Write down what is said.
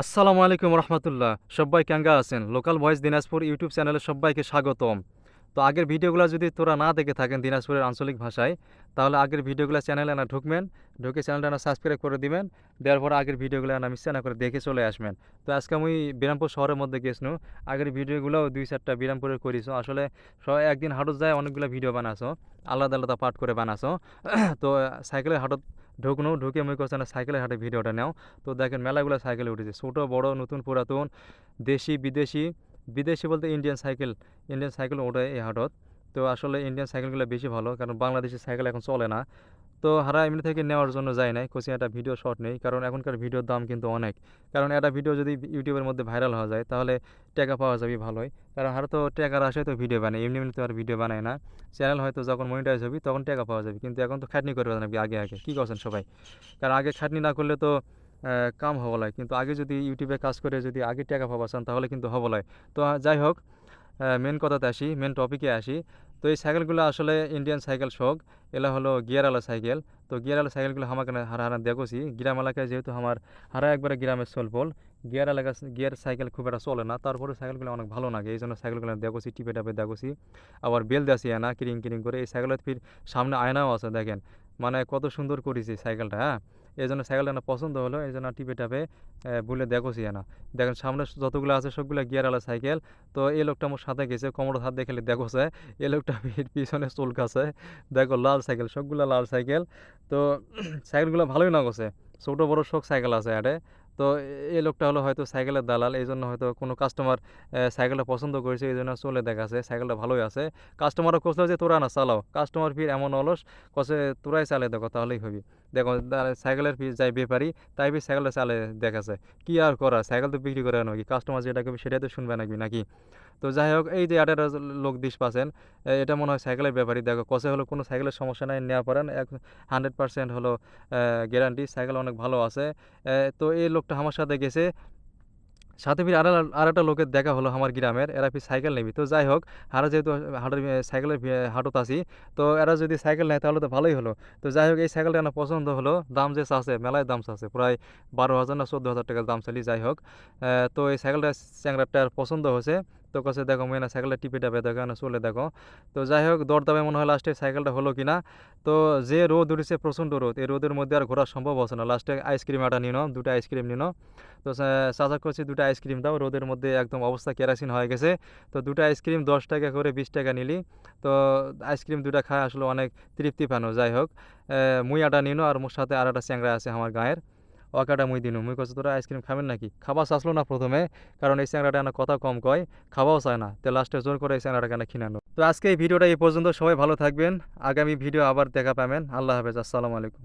আসসালামু আলাইকুম রহমতুল্লাহ। সবাই কেঙ্গা আছেন? লোকাল ভয়েস দিনাজপুর ইউটিউব চ্যানেলে সবাইকে স্বাগতম। তো আগের ভিডিওগুলো যদি তোরা না দেখে থাকেন দিনাজপুরের আঞ্চলিক ভাষায়, তাহলে আগের ভিডিওগুলো চ্যানেলে না ঢুকবেন, ঢুকে চ্যানেলটা না সাবস্ক্রাইব করে দিবেন, দেওয়ার পর আগের ভিডিওগুলো না মিস না করে দেখে চলে আসবেন। তো আজকে আমি বিরামপুর শহরের মধ্যে গেছিনু আগের ভিডিওগুলো দুই চারটা বিরামপুরের করিছো। আসলে একদিন হাটত যায় অনেকগুলো ভিডিও বানাছো, আলাদা আলাদা পার্ট করে বানাছো। তো সাইকেলের হাটত ঢুকনো, ঢুকে মুই করছে না সাইকেলের হাটে ভিডিওটা নেও। তো দেখেন, মেলাগুলো সাইকেলে উঠেছে। ছোটো, বড়, নতুন, পুরাতন, দেশি, বিদেশি বিদেশি বলতে ইন্ডিয়ান সাইকেল ইন্ডিয়ান সাইকেল ওঠে এই হাটত। তো আসলে ইন্ডিয়ান সাইকেলগুলো বেশি ভালো, কারণ বাংলাদেশি সাইকেল এখন চলে না। তো হারা এমনি থেকে নেওয়ার জন্য যায় নাই। কোচিং একটা ভিডিও শর্ট নেই, কারণ এখনকার ভিডিওর দাম কিন্তু অনেক। কারণ একটা ভিডিও যদি ইউটিউবের মধ্যে ভাইরাল হওয়া যায়, তাহলে টাকা পাওয়া যাবে ভালোই। কারণ হারা তো টাকার আসে তো ভিডিও বানায়, এমনি এমনি তো আর ভিডিও বানায় না। চ্যানেল হয়তো যখন মনিটাইজ হবে, তখন টাকা পাওয়া যাবে, কিন্তু এখন তো খাটনি করবে না আগে আগে। কী করছেন সবাই? কারণ আগে খাটনি না করলে তো কাম কাম হবলায় কিন্তু আগে যদি ইউটিউবে কাজ করে যদি আগে টাকা পাওয়া চান, তাহলে কিন্তু হবলায় তো যাই হোক মেন কথাতে আসি মেন টপিকে আসি। তো এই সাইকেলগুলো আসলে ইন্ডিয়ান সাইকেল শখ। এলা হলো গিয়ারওয়ালা সাইকেল। তো গিয়ারওয়ালা সাইকেলগুলো আমাকে হারা হারা দেখোছি গ্রাম এলাকায় যেহেতু আমার হারা একবারে গ্রামের চলপল, গিয়ার এলাকা গিয়ার সাইকেল খুব একটা চলে না। তারপরে সাইকেলগুলো অনেক ভালো লাগে। এই জন্য সাইকেলগুলো দেখোছি টিপে টাপে দেখোছি আবার বেল দেছি না কিরিং কিরিং করে। এই সাইকেলের ফির সামনে আয়নাও আছে, দেখেন। মানে কত সুন্দর করেছি সাইকেলটা হ্যাঁ? এই জন্য সাইকেলটা না পছন্দ হলো এই জন্য টিপে টাপে বলে দেখোছি না দেখেন সামনে যতগুলো আছে সবগুলো গিয়ারওয়ালা সাইকেল, তো এই লোকটা আমার সাথে গেছে কোমর হাত দেখলে দেখোছে এই লোকটা পিছনে পিছনে চুলকাছে দেখো লাল সাইকেল, সবগুলো লাল সাইকেল, তো সাইকেলগুলো ভালোই না গেছে ছোটো বড়ো শখ সাইকেল আছে আরে তো এই লোকটা হলো হয়তো সাইকেলের দালাল এই জন্য হয়তো কোনো কাস্টমার সাইকেলটা পছন্দ করেছে এই জন্য চলে দেখাছে, সাইকেলটা ভালোই আছে। কাস্টমারও কোথাও যে, তোরা না চালাও। কাস্টমার ফির এমন অলস কসে তোরাই চালে দেখো, তাহলেই হবি। দেখো সাইকেলের ফি যাই বেপারি, তাই ফির সাইকেলটা চালে দেখাছে। কি আর করা সাইকেল তো বিক্রি করে নাকি কাস্টমার যেটা করবে সেটাই তো শুনবে নাকি নাকি? তো যাই হোক এই যে আটের লোক দিস পাচ্ছেন এটা মনে হয় সাইকেলের ব্যাপারই। দেখো, কষে হলো কোনো সাইকেলের সমস্যা নাই নেওয়া পারেন এক হান্ড্রেড পার্সেন্ট হলো গ্যারান্টি, সাইকেল অনেক ভালো আছে। তো এই লোকটা আমার সাথে গেছে। সাথে ফির আর আর একটা লোকের দেখা হলো আমার গ্রামের, এরা ফির সাইকেল নেবি। তো যাই হোক হারা যেহেতু হাটের সাইকেলের হাটত আছি, তো এরা যদি সাইকেল নেয় তাহলে তো ভালোই হলো। তো যাই হোক এই সাইকেলটা না পছন্দ হলো? দাম যে আছে, মেলায় দাম আছে, প্রায় বারো হাজার না চোদ্দ হাজার টাকার দাম চালি যাই হোক তো এই সাইকেলটা চ্যাংরাটার পছন্দ হয়েছে। তো কাছে দেখো মেয়ে সাইকেলটা টিপে টাপে দেখো না চলে দেখো। তো যাই হোক দরদামে মনে হয় লাস্টে সাইকেলটা হলো কি না তো যে রোদ উঠেছে, প্রচণ্ড রোদ। এই রোদের মধ্যে আর ঘোরা সম্ভব হচ্ছে না। লাস্টে আইসক্রিম একটা নিনো দুটো আইসক্রিম নিনো তো চাচা করছি দুটো আইসক্রিম দাও রোদের মধ্যে একদম অবস্থা কেরাসিন হয়ে গেছে। তো দুটো আইসক্রিম দশ টাকা করে বিশ টাকা নিলি। তো আইসক্রিম দুটা খায় আসলে অনেক তৃপ্তি পানো। যাই হোক মুই আটা নিনো আর মোর সাথে আর একটা চ্যাংরা আছে আমার গাঁয়ের। ওকাটা মুই দিনু। মুই কছে, তোরা আইসক্রিম খাবেন নাকি? খাবার চাসলো না প্রথমে, কারণ এই স্যাংরাটা না কথা কম কয় খাওয়াও চায় না। তো লাস্টে জোর করে এই স্যাংরাটা কেন খিনানো। তো আজকে এই ভিডিওটা এই পর্যন্ত। সবাই ভালো থাকবেন। আগামী ভিডিও আবার দেখা পাবেন। আল্লাহ হাফেজ। আসসালামু আলাইকুম।